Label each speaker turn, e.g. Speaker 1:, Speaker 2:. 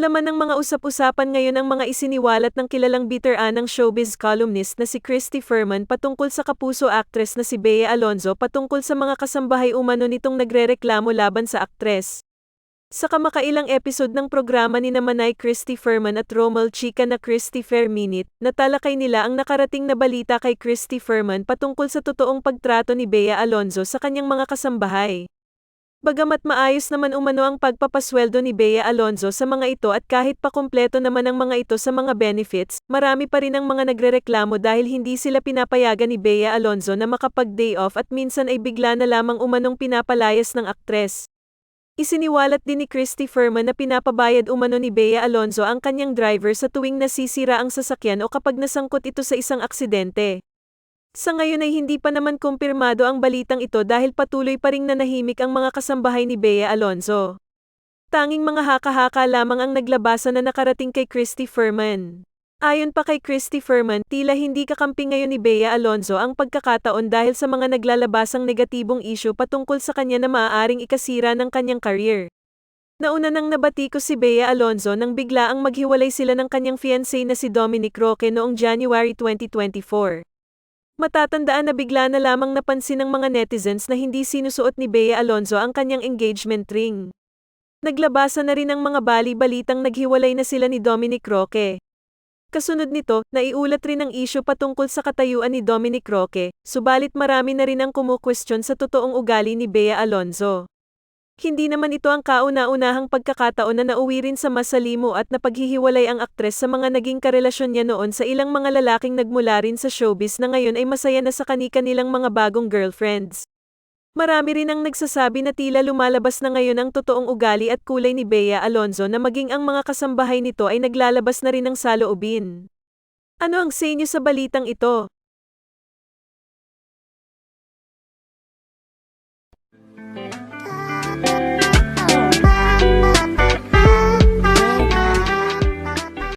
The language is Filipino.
Speaker 1: Laman ng mga usap-usapan ngayon ang mga isiniwalat ng kilalang bitter-anang showbiz columnist na si Christy Furman patungkol sa kapuso actress na si Bea Alonzo patungkol sa mga kasambahay umano nitong nagrereklamo laban sa aktres. Sa kamakailang episode ng programa ni Namanay Christy Furman at Romel Chica na Christy Fair Minute, natalakay nila ang nakarating na balita kay Christy Furman patungkol sa totoong pagtrato ni Bea Alonzo sa kanyang mga kasambahay. Bagamat maayos naman umano ang pagpapasweldo ni Bea Alonzo sa mga ito at kahit pa kumpleto naman ang mga ito sa mga benefits, marami pa rin ang mga nagrereklamo dahil hindi sila pinapayagan ni Bea Alonzo na makapag-day off at minsan ay bigla na lamang umanong pinapalayas ng aktres. Isiniwalat din ni Christy Furman na pinapabayad umano ni Bea Alonzo ang kanyang driver sa tuwing nasisira ang sasakyan o kapag nasangkot ito sa isang aksidente. Sa ngayon ay hindi pa naman kumpirmado ang balitang ito dahil patuloy pa ring nanahimik ang mga kasambahay ni Bea Alonzo. Tanging mga haka-haka lamang ang naglabasan na nakarating kay Christy Furman. Ayon pa kay Christy Furman, tila hindi kakampi ngayon ni Bea Alonzo ang pagkakataon dahil sa mga naglalabasang negatibong isyu patungkol sa kanya na maaaring ikasira ng kanyang career. Nauna nang nabatiko si Bea Alonzo nang bigla ang maghiwalay sila ng kanyang fiancé na si Dominic Roque noong January 2024. Matatandaan na bigla na lamang napansin ng mga netizens na hindi sinusuot ni Bea Alonzo ang kanyang engagement ring. Naglabasa na rin ang mga bali-balitang naghiwalay na sila ni Dominic Roque. Kasunod nito, naiulat rin ang isyu patungkol sa katayuan ni Dominic Roque, subalit marami na rin ang kumukwestiyon sa totoong ugali ni Bea Alonzo. Hindi naman ito ang kauna-unahang pagkakataon na nauwi rin sa masalimo at napaghihiwalay ang aktres sa mga naging karelasyon niya noon sa ilang mga lalaking nagmula rin sa showbiz na ngayon ay masaya na sa kani-kanilang mga bagong girlfriends. Marami rin ang nagsasabi na tila lumalabas na ngayon ang totoong ugali at kulay ni Bea Alonzo na maging ang mga kasambahay nito ay naglalabas na rin ng saloobin. Ano ang sa inyo sa balitang ito?